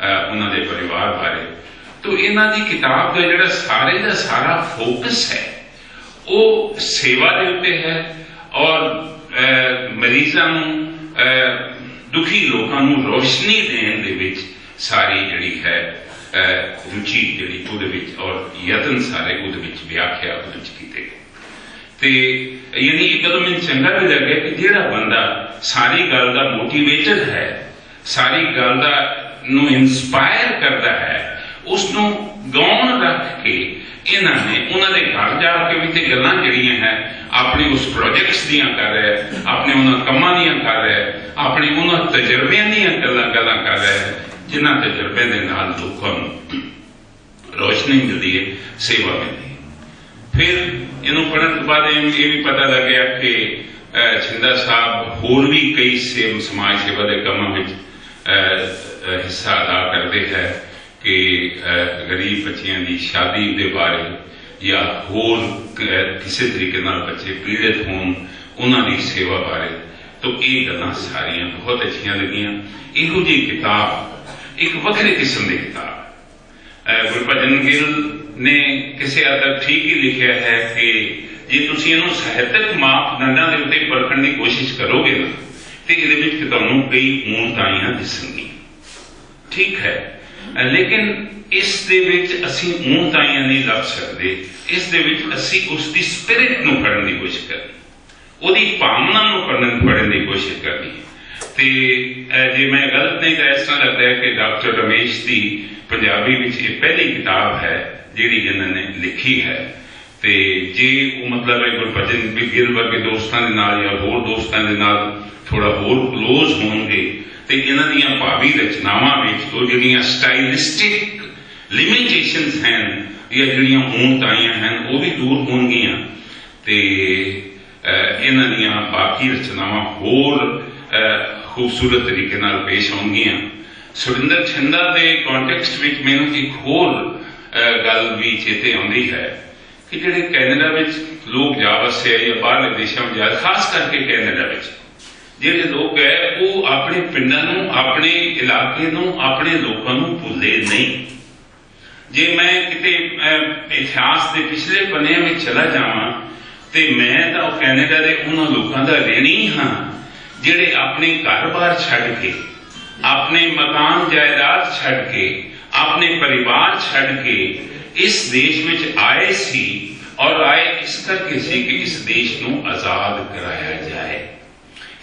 ਅਹ ਉਹਨਾਂ ਦੇ ਪਰਿਵਾਰ ਬਾਰੇ। ਤੋਂ ਇਹਨਾਂ ਦੀ ਕਿਤਾਬ ਦਾ ਜਿਹੜਾ ਸਾਰੇ ਦਾ ਸਾਰਾ ਫੋਕਸ ਹੈ, ਉਹ ਸੇਵਾ ਦੇ ਉੱਤੇ ਹੈ ਔਰ ਮਰੀਜ਼ਾਂ ਨੂੰ ਦੁਖੀ ਲੋਕਾਂ ਨੂੰ ਰੋਸ਼ਨੀ ਦੇਣ ਦੇ ਵਿੱਚ ਸਾਰੀ ਜਿਹੜੀ ਹੈ ਰੁਚੀ ਜਿਹੜੀ ਉਹਦੇ ਵਿੱਚ ਔਰ ਯਤਨ ਸਾਰੇ ਉਹਦੇ ਵਿੱਚ ਵਿਆਖਿਆ ਉਹਦੇ ਵਿੱਚ ਕੀਤੇ ਤੇ ਯਾਨੀ ਇਹ ਕਦਮ ਮੈਨੂੰ ਚੰਗਾ ਵੀ ਲੱਗਿਆ ਕਿ ਜਿਹੜਾ ਬੰਦਾ ਸਾਰੀ ਗੱਲ ਦਾ ਮੋਟੀਵੇਟਰ ਹੈ, ਸਾਰੀ ਗੱਲ ਦਾ ਨੂੰ ਇਨਸਪਾਇਰ ਕਰਦਾ ਹੈ ਉਸ ਨੂੰ ਗੌਣ ਰੱਖ ਕੇ ਇਹਨਾਂ ਨੇ ਉਹਨਾਂ ਦੇ ਘਰ ਜਾ ਕੇ ਵੀ ਤੇ ਗੱਲਾਂ ਜਿਹੜੀਆਂ ਹੈ, ਆਪਣੇ ਉਸ ਪ੍ਰੋਜੈਕਟਸ ਦੀਆਂ ਕਰ ਰਿਹਾ ਹੈ, ਆਪਣੇ ਉਹਨਾਂ ਕੰਮਾਂ ਦੀਆਂ ਕਰ ਰਿਹਾ ਹੈ, ਆਪਣੇ ਉਹਨਾਂ ਤਜਰਬਿਆਂ ਦੀਆਂ ਗੱਲਾਂ ਗੱਲਾਂ ਕਰ ਰਿਹਾ ਹੈ, ਜਿਨ੍ਹਾਂ ਤਜਰਬਿਆਂ ਦੇ ਨਾਲ ਲੋਕਾਂ ਨੂੰ ਰੋਸ਼ਨੀ ਮਿਲਦੀ ਹੈ, ਸੇਵਾ ਮਿਲਦੀ ਹੈ। ਫਿਰ ਇਹਨੂੰ ਪੜਨ ਤੋਂ ਬਾਅਦ ਇਹ ਵੀ ਪਤਾ ਲੱਗਿਆ ਕਿ ਛਿੰਦਾ ਸਾਹਿਬ ਹੋਰ ਵੀ ਕਈ ਸੇਵ ਸਮਾਜ ਸੇਵਾ ਦੇ ਕੰਮਾਂ ਵਿੱਚ ਹਿੱਸਾ ਅਦਾ ਕਰਦੇ ਹੈ ਕਿ ਗਰੀਬ ਬੱਚਿਆਂ ਦੀ ਸ਼ਾਦੀ ਦੇ ਬਾਰੇ ਜਾਂ ਹੋਰ ਕਿਸੇ ਤਰੀਕੇ ਨਾਲ ਬੱਚੇ ਪੀੜਤ ਹੋਣ, ਉਹਨਾਂ ਦੀ ਸੇਵਾ ਬਾਰੇ। ਤਾਂ ਇਹ ਗੱਲਾਂ ਸਾਰੀਆਂ ਬਹੁਤ ਅੱਛੀਆਂ ਲੱਗੀਆਂ। ਇਹੋ ਜਿਹੀ ਕਿਤਾਬ, ਇੱਕ ਵੱਖਰੇ ਕਿਸਮ ਦੀ ਕਿਤਾਬ। ਅਹ, ਗੁਰਭਜਨ ਗਿੱਲ ਨੇ ਕਿਸੇ ਹੱਦ ਠੀਕ ਹੀ ਲਿਖਿਆ ਹੈ ਕਿ ਜੇ ਤੁਸੀਂ ਇਹਨੂੰ ਸਾਹਿਤਕ ਮਾਪਦੰਡਾਂ ਦੇ ਉੱਤੇ ਪਰਖਣ ਦੀ ਕੋਸ਼ਿਸ਼ ਕਰੋਗੇ ਨਾ ਇਹਦੇ ਵਿੱਚ ਤੁਹਾਨੂੰ ਕਈ ਊਣਤਾਈਆਂ ਦਿਸਣਗੀਆਂ। ਠੀਕ ਹੈ। ਅਹ ਲੇਕਿਨ ਇਸ ਦੇ ਵਿੱਚ ਅਸੀਂ ਊਣਤਾਈਆਂ ਨਹੀਂ ਲੱਭ ਸਕਦੇ। ਇਸ ਦੇ ਵਿੱਚ ਅਸੀਂ ਉਸ ਦੀ ਸਪਿਰਿਟ ਨੂੰ ਪੜ੍ਹਨ ਦੀ ਕੋਸ਼ਿਸ਼ ਕਰਨੀ। ਉਹਦੀ ਭਾਵਨਾ ਨੂੰ ਪੜ੍ਹਨ ਪੜ੍ਹਨ ਦੀ ਕੋਸ਼ਿਸ਼ ਕਰਨੀ। ਤੇ ਜੇ ਮੈਂ ਗਲਤ ਨਹੀਂ ਤਾਂ ਇਸ ਤਰ੍ਹਾਂ ਲੱਗਦਾ ਹੈ ਕਿ ਡਾਕਟਰ ਰਮੇਸ਼ ਦੀ ਪੰਜਾਬੀ ਵਿੱਚ ਇਹ ਪਹਿਲੀ ਕਿਤਾਬ ਹੈ, ਜਿਹੜੀ ਇਹਨਾਂ ਨੇ ਲਿਖੀ ਹੈ। ਤੇ ਜੇ ਉਹ ਮਤਲਬ ਹੈ ਗੁਰਭਜਨ ਗਿੱਲ ਵਰਗੇ ਦੋਸਤਾਂ ਦੇ ਨਾਲ ਜਾਂ ਹੋਰ ਦੋਸਤਾਂ ਦੇ ਨਾਲ ਥੋੜਾ ਹੋਰ ক্লোਜ਼ ਹੋਣਗੇ ਤੇ ਇਹਨਾਂ ਦੀਆਂ ਭਾਵੀ ਰਚਨਾਵਾਂ ਵਿੱਚ ਉਹ ਜਿਹੜੀਆਂ ਸਟਾਈਲਿਸਟਿਕ ਲਿਮਿਟੇਸ਼ਨਸ ਹਨ ਜਾਂ ਜਿਹੜੀਆਂ ਊਣਤਾਈਆਂ ਹਨ ਉਹ ਵੀ ਦੂਰ ਹੋਣਗੀਆਂ। ਤੇ ਅਹ, ਇਹਨਾਂ ਦੀਆਂ ਬਾਕੀ ਰਚਨਾਵਾਂ ਹੋਰ ਖੂਬਸੂਰਤ ਤਰੀਕੇ ਨਾਲ ਪੇਸ਼ ਹੋਣਗੀਆਂ ਸੁਰਿੰਦਰ ਛੰਦਾ ਦੇ ਕੰਟੈਕਸਟ ਵਿੱਚ ਮੈਨੂੰ ਇੱਕ ਹੋਰ ਗੱਲ ਵੀ ਚੇਤੇ ਆਉਂਦੀ ਹੈ। ਕਿ ਜਿਹੜੇ ਕੈਨੇਡਾ ਵਿੱਚ ਲੋਕ ਜਾ ਵਸੇ ਆ ਜਾਂ ਬਾਹਰਲੇ ਦੇਸ਼ਾਂ ਵਿੱਚ ਜਾ ਖਾਸ ਕਰਕੇ ਕੈਨੇਡਾ ਵਿੱਚ। ਜਿਹੜੇ ਲੋਕ ਹੈ, ਉਹ ਆਪਣੇ ਪਿੰਡਾਂ ਨੂੰ, ਆਪਣੇ ਇਲਾਕੇ ਨੂੰ, ਆਪਣੇ ਲੋਕਾਂ ਨੂੰ ਭੁੱਲੇ ਨਹੀਂ। ਜੇ ਮੈਂ ਕਿਤੇ ਇਤਿਹਾਸ ਦੇ ਪਿਛਲੇ ਪੰਨਿਆਂ ਵਿੱਚ ਚਲਾ ਜਾਵਾਂ, ਤੇ ਮੈਂ ਤਾਂ ਕੈਨੇਡਾ ਦੇ ਉਹਨਾਂ ਲੋਕਾਂ ਦਾ ਰਹਿਣੀ ਹਾਂ, ਜਿਹੜੇ ਆਪਣੇ ਘਰ-ਬਾਰ ਛੱਡ ਕੇ, ਆਪਣੇ ਮਕਾਨ ਜਾਇਦਾਦ ਛੱਡ ਕੇ, ਆਪਣੇ ਪਰਿਵਾਰ ਛੱਡ ਕੇ ਇਸ ਦੇਸ਼ ਵਿੱਚ ਆਏ ਸੀ ਔਰ ਆਏ ਇਸ ਕਰਕੇ ਸੀ ਕਿ ਇਸ ਦੇਸ਼ ਨੂੰ ਆਜ਼ਾਦ ਕਰਾਇਆ ਜਾਏ।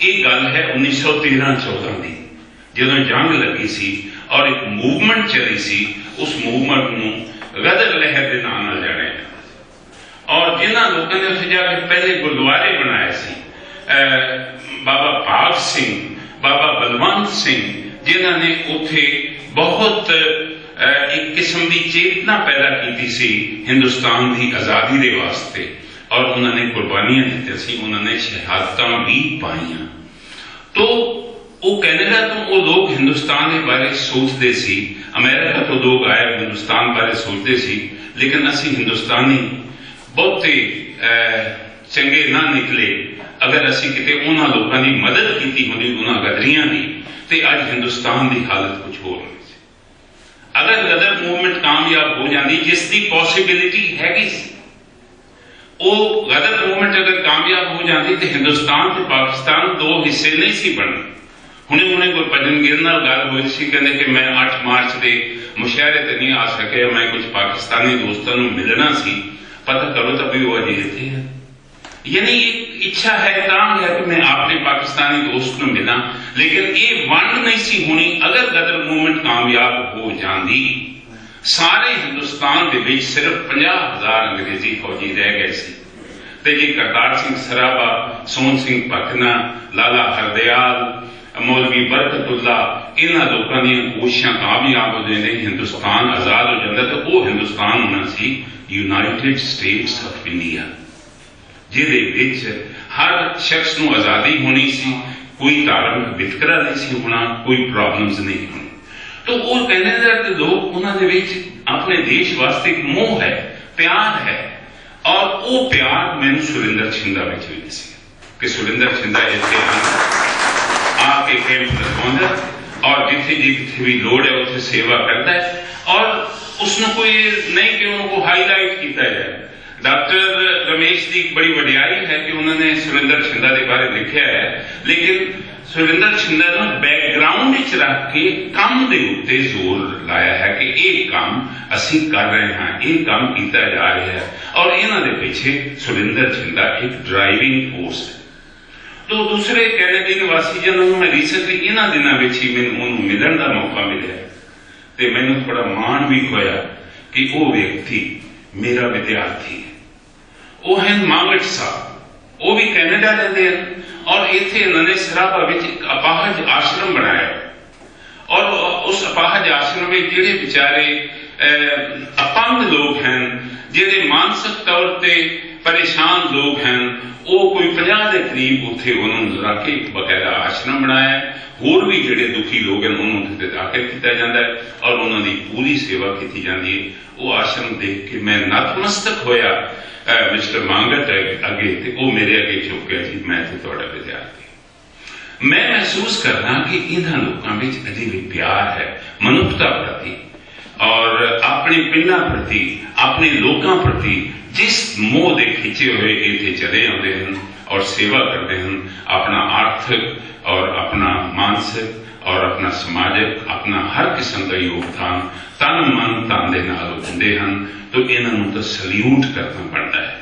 ਇਹ ਗੱਲ ਹੈ 1913-14 ਦੀ, ਜਦੋਂ ਜੰਗ ਲੱਗੀ ਸੀ ਔਰ ਇੱਕ ਮੂਵਮੈਂਟ ਚੱਲੀ ਸੀ, ਉਸ ਮੂਵਮੈਂਟ ਨੂੰ ਗਦਰ ਲਹਿਰ ਦੇ ਨਾਮ ਨਾਲ ਜਾਣਿਆ ਔਰ ਜਿਨ੍ਹਾਂ ਲੋਕਾਂ ਨੇ ਉੱਥੇ ਜਾ ਕੇ ਪਹਿਲੇ ਗੁਰਦੁਆਰੇ ਬਣਾਏ ਸੀ ਬਾਬਾ ਭਾਗ ਸਿੰਘ, ਬਾਬਾ ਬਲਵੰਤ ਸਿੰਘ, ਜਿਨ੍ਹਾਂ ਨੇ ਉੱਥੇ ਬਹੁਤ ਇੱਕ ਕਿਸਮ ਦੀ ਚੇਤਨਾ ਪੈਦਾ ਕੀਤੀ ਸੀ ਹਿੰਦੁਸਤਾਨ ਦੀ ਆਜ਼ਾਦੀ ਦੇ ਵਾਸਤੇ ਔਰ ਉਹਨਾਂ ਨੇ ਕੁਰਬਾਨੀਆਂ ਦਿੱਤੀਆਂ ਸੀ, ਉਹਨਾਂ ਨੇ ਸ਼ਹਾਦਤਾਂ ਵੀ ਪਾਈਆਂ। ਤੋ ਉਹ ਕੈਨੇਡਾ ਤੋਂ ਉਹ ਲੋਕ ਹਿੰਦੁਸਤਾਨ ਦੇ ਬਾਰੇ ਸੋਚਦੇ ਸੀ, ਅਮਰੀਕਾ ਤੋਂ ਲੋਕ ਆਏ ਹਿੰਦੁਸਤਾਨ ਬਾਰੇ ਸੋਚਦੇ ਸੀ, ਲੇਕਿਨ ਅਸੀਂ ਹਿੰਦੁਸਤਾਨੀ ਬਹੁਤੇ ਚੰਗੇ ਨਾ ਨਿਕਲੇ। ਅਗਰ ਅਸੀਂ ਕਿਤੇ ਉਹਨਾਂ ਲੋਕਾਂ ਦੀ ਮਦਦ ਕੀਤੀ ਹੁੰਦੀ ਉਹਨਾਂ ਗਦਰੀਆਂ ਦੀ, ਤੇ ਅੱਜ ਹਿੰਦੁਸਤਾਨ ਦੀ ਹਾਲਤ ਕੁਝ ਹੋਰ ਹੋਣੀ ਅਗਰ ਗਦਰ ਮੂਵਮੈਂਟ ਕਾਮਯਾਬ ਹੋ ਜਾਂਦੀ, ਜਿਸ ਦੀ ਪੋਸਿਬਿਲਿਟੀ ਹੈਗੀ ਸੀ, ਉਹ ਗਦਰ ਮੂਵਮੈਂਟ ਅਗਰ ਕਾਮਯਾਬ ਹੋ ਜਾਂਦੀ ਤੇ ਹਿੰਦੁਸਤਾਨ ਤੇ ਪਾਕਿਸਤਾਨ ਦੋ ਹਿੱਸੇ ਨਹੀਂ ਸੀ ਬਣਨੇ ਹੁਣੇ ਹੁਣੇ ਗੁਰਭਜਨ ਗਿੱਲ ਨਾਲ ਗੱਲ ਹੋਈ ਸੀ, ਕਹਿੰਦੇ ਕਿ ਮੈਂ 8 ਮਾਰਚ ਦੇ ਮੁਸ਼ਾਹਰੇ ਤੇ ਨਹੀਂ ਆ ਸਕਿਆ, ਮੈਂ ਕੁਝ ਪਾਕਿਸਤਾਨੀ ਦੋਸਤਾਂ ਨੂੰ ਮਿਲਣਾ ਸੀ। ਪਤਾ ਕਰੋ ਤਾਂ ਵੀ ਉਹ ਅਜੇ ਇੱਥੇ ਹੈ। ਯਾਨੀ ਇੱਛਾ ਹੈ ਤਾਂ ਹੈ ਕਿ ਮੈਂ ਆਪਣੇ ਪਾਕਿਸਤਾਨੀ ਦੋਸਤ ਨੂੰ ਮਿਲਾਂ। ਲੇਕਿਨ ਇਹ ਵੰਡ ਨਹੀਂ ਸੀ ਹੋਣੀ, ਅਗਰ ਗਦਰ ਮੂਵਮੈਂਟ ਕਾਮਯਾਬ ਹੋ ਜਾਂਦੀ। ਸਾਰੇ ਹਿੰਦੁਸਤਾਨ ਦੇ ਵਿੱਚ ਸਿਰਫ 50000 ਅੰਗਰੇਜ਼ੀ ਫੌਜੀ ਰਹਿ ਗਏ ਸੀ। ਤੇ ਜੇ ਕਰਤਾਰ ਸਿੰਘ ਸਰਾਭਾ, ਸੋਹਣ ਸਿੰਘ ਭਕਨਾ ਲਾਲਾ ਹਰਦਿਆਲ, ਮੌਲਵੀ ਬਰਕਤੁੱਲਾ, ਇਹਨਾਂ ਲੋਕਾਂ ਦੀਆਂ ਕੋਸ਼ਿਸ਼ਾਂ ਕਾਮਯਾਬ ਹੋ ਜਾਂਦੇ ਨੇ। ਹਿੰਦੁਸਤਾਨ ਆਜ਼ਾਦ ਹੋ ਜਾਂਦਾ ਤੇ ਉਹ ਹਿੰਦੁਸਤਾਨ ਹੋਣਾ ਸੀ ਯੂਨਾਈਟਿਡ ਸਟੇਟਸ ਆਫ ਇੰਡੀਆ ਜਿਹਦੇ ਵਿੱਚ ਹਰ ਸ਼ਖਸ ਨੂੰ ਆਜ਼ਾਦੀ ਹੋਣੀ ਸੀ ਕੋਈ ਧਾਰਮਿਕ ਵਿਤਕਰਾ ਨਹੀਂ ਸੀ ਹੋਣਾ, ਕੋਈ ਪ੍ਰੋਬਲਮਸ ਨਹੀਂ ਹੋਣੀ। ਤਾਂ ਉਹ ਕੈਨੇਡਾ ਦੇ ਲੋਕ ਉਹਨਾਂ ਵਿੱਚ ਆਪਣੇ ਦੇਸ਼ ਵਾਸਤੇ ਮੋਹ ਹੈ, ਪਿਆਰ ਹੈ। ਔਰ ਉਹ ਪਿਆਰ ਮੈਨੂੰ ਸੁਰਿੰਦਰ ਛਿੰਦਾ ਵਿੱਚ ਵੀ ਸੀ। ਕਿ ਸੁਰਿੰਦਰ ਛਿੰਦਾ ਇੱਥੇ ਆ ਕੇ ਕੈਂਪ ਲਗਾਉਂਦਾ ਔਰ ਜਿੱਥੇ ਜਿੱਥੇ ਵੀ ਲੋੜ ਹੈ, ਉੱਥੇ ਸੇਵਾ ਕਰਦਾ ਹੈ। ਔਰ ਉਸ ਨੂੰ ਕੋਈ ਨਹੀਂ ਕਿ ਉਹਨੂੰ ਹਾਈਲਾਈਟ ਕੀਤਾ ਜਾਏ ਡਾਕਟਰ ਰਮੇਸ਼ ਦੀ ਬੜੀ ਵਡਿਆਈ ਹੈ ਕਿ ਉਹਨਾਂ ਨੇ ਸੁਰਿੰਦਰ ਛਿੰਦਾ ਦੇ ਬਾਰੇ ਲਿਖਿਆ ਹੈ। ਲੇਕਿਨ ਸੁਰਿੰਦਰ ਛਿੰਦਾ ਨੂੰ ਬੈਕਗ੍ਰਾਉਂਡ ਵਿੱਚ ਰੱਖ ਕੇ ਕੰਮ ਦੇ ਉੱਤੇ ਜ਼ੋਰ ਲਾਇਆ ਹੈ ਕਿ ਇਹ ਕੰਮ ਅਸੀਂ ਕਰ ਰਹੇ ਹਾਂ, ਇਹ ਕੰਮ ਕੀਤਾ ਜਾ ਰਿਹਾ ਹੈ। ਔਰ ਇਹਨਾਂ ਦੇ ਪਿੱਛੇ ਸੁਰਿੰਦਰ ਛਿੰਦਾ ਇੱਕ ਡਰਾਈਵਿੰਗ ਫੋਰਸ ਹੈ। ਤੋ ਦੂਸਰੇ ਕੈਨੇਡੀ ਨਿਵਾਸੀ ਜਿਹਨਾਂ ਨੂੰ ਮੈਂ ਰੀਸੈਂਟਲੀ ਇਹਨਾਂ ਦਿਨਾਂ ਵਿੱਚ ਹੀ ਮੈਨੂੰ ਉਹਨੂੰ ਮਿਲਣ ਦਾ ਮੌਕਾ ਮਿਲਿਆ ਤੇ ਮੈਨੂੰ ਥੋੜਾ ਮਾਣ ਵੀ ਹੋਇਆ ਕਿ ਉਹ ਵਿਅਕਤੀ ਮੇਰਾ ਵਿਦਿਆਰਥੀ ਹੈ। ਉਹ ਹੈ ਮਾਂਗਟ ਸਾਹਿਬ। ਉਹ ਵੀ ਕੈਨੇਡਾ ਰਹਿੰਦੇ ਹਨ ਔਰ ਇੱਥੇ ਇਹਨਾਂ ਨੇ ਸਰਾਭਾ ਵਿੱਚ ਇੱਕ ਅਪਾਹਜ ਆਸ਼ਰਮ ਬਣਾਇਆ। ਔਰ ਉਸ ਅਪਾਹਜ ਆਸ਼ਰਮ ਵਿੱਚ ਜਿਹੜੇ ਵਿਚਾਰੇ ਅਪੰਗ ਲੋਕ ਹਨ, ਜਿਹੜੇ ਮਾਨਸਿਕ ਤੌਰ ਤੇ ਪਰੇਸ਼ਾਨ ਲੋਕ ਹਨ ਉਹ ਕੋਈ 50 ਦੇ ਕਰੀਬ ਉੱਥੇ ਉਹਨਾਂ ਨੂੰ ਰੱਖ ਕੇ ਬਕਾਇਦਾ ਆਸ਼ਰਮ ਬਣਾਇਆ ਹੋਰ ਵੀ ਜਿਹੜੇ ਦੁਖੀ ਲੋਕ ਹਨ, ਉਹਨਾਂ ਨੂੰ ਉੱਥੇ ਦਾਖਲ ਕੀਤਾ ਜਾਂਦਾ ਹੈ ਔਰ ਉਹਨਾਂ ਦੀ ਪੂਰੀ ਸੇਵਾ ਕੀਤੀ ਜਾਂਦੀ ਹੈ। ਉਹ ਆਸ਼ਰਮ ਦੇਖ ਕੇ ਮੈਂ ਨਤਮਸਤਕ ਹੋਇਆ। ਮਿਸਟਰ ਮੰਗਟ ਅੱਗੇ ਤੇ ਉਹ ਮੇਰੇ ਅੱਗੇ ਝੁਕ ਗਿਆ ਜੀ, ਮੈਂ ਤੇ ਤੁਹਾਡਾ ਵਿਦਿਆਰਥੀ। ਮੈਂ ਮਹਿਸੂਸ ਕਰਦਾ ਕਿ ਇਹਨਾਂ ਲੋਕਾਂ ਵਿੱਚ ਅਜੇ ਵੀ ਪਿਆਰ ਹੈ, ਮਨੁੱਖਤਾ ਪ੍ਰਤੀ ਔਰ ਆਪਣੇ ਪਿੰਡਾਂ ਪ੍ਰਤੀ, ਆਪਣੇ ਲੋਕਾਂ ਪ੍ਰਤੀ ਜਿਸ ਮੋਹ ਦੇ ਖਿੱਚੇ ਹੋਏ ਇੱਥੇ ਚਲੇ ਆਉਂਦੇ ਹਨ ਔਰ ਸੇਵਾ ਕਰਦੇ ਹਨ, ਆਪਣਾ ਆਰਥਿਕ ਔਰ ਆਪਣਾ ਮਾਨਸਿਕ ਔਰ ਆਪਣਾ ਸਮਾਜਿਕ, ਆਪਣਾ ਹਰ ਕਿਸਮ ਦਾ ਯੋਗਦਾਨ ਤਨ ਮਨ ਤਨ ਦੇ ਨਾਲ ਉਹ ਦਿੰਦੇ ਹਨ, ਤਾਂ ਇਹਨਾਂ ਨੂੰ ਤਾਂ ਸਲੂਟ ਕਰਨਾ ਪੜਦਾ ਹੈ।